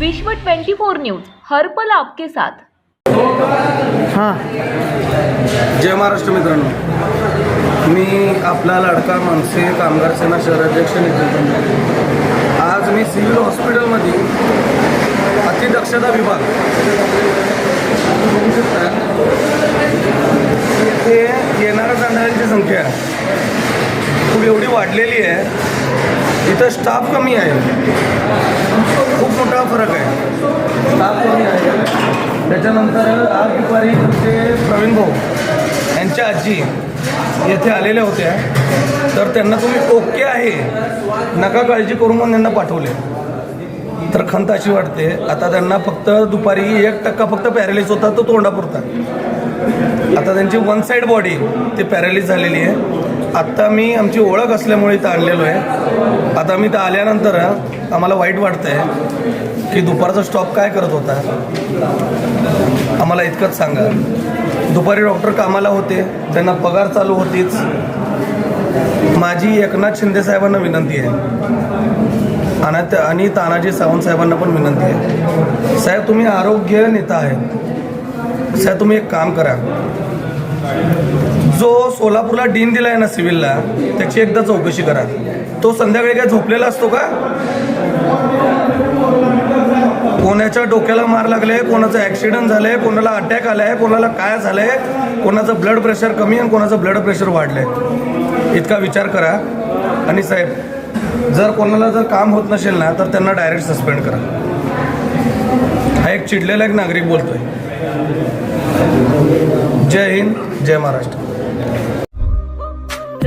विश्व 24 न्यूज हर्पल आपके साथ. हां. जय महाराष्ट्र मित्रांनो. मी आपला लाडका मनसे कामगार सेना शहराध्यक्ष नितीन आज मी सिव्हिल हॉस्पिटलमध्ये अतिदक्षता विभाग इथे येणाऱ्या जाणाऱ्यांची संख्या खूप एवढी वाढलेली आहे. इथं स्टाफ कमी आहे खूप मोठा फरक आहे स्टाफ कमी आहे त्याच्यानंतर आज दुपारी तुमचे प्रवीण भाऊ यांच्या आजी येथे आलेल्या होत्या तर त्यांना तुम्ही ओके आहे। नका काळजी करू म्हणून त्यांना पाठवले। तर खंत अशी वाटते आता त्यांना फक्त दुपारी एक टक्का फक्त पॅरालिस होता तो तोंडापुरता. आता त्यांची वन साईड बॉडी ते पॅरालिस झालेली आहे. आत्ता मी आमची ओळख असल्यामुळे इथं आणलेलो आहे. आता मी इथं आल्यानंतर आम्हाला वाईट वाटतं आहे की दुपारचा स्टॉप काय करत होता? आम्हाला इतकंच सांगा. दुपारी डॉक्टर कामाला होते त्यांना पगार चालू होतीच. माझी एकनाथ शिंदे साहेबांना विनंती आहे. आणि त्या- आणि तानाजी सावंत साहेबांना पण विनंती आहे. साहेब तुम्ही आरोग्य नेता आहेत. साहेब तुम्ही एक काम करा. जो सोलापूरला डीन दिला आहे ना सिव्हिलला त्याची एकदा चौकशी करा. तो संध्याकाळी काय झोपलेला असतो का? कोणाच्या डोक्याला मार लागले कोणाचं ॲक्सिडेंट झालंय कोणाला अटॅक आलाय कोणाला काय झालंय कोणाचं ब्लड प्रेशर कमी आणि कोणाचं ब्लड प्रेशर वाढलंय. इतका विचार करा. आणि साहेब जर कोणाला जर काम होत नसेल ना तर त्यांना डायरेक्ट सस्पेंड करा. हा एक चिडलेला एक नागरिक बोलतोय. जय हिंद जय महाराष्ट्र.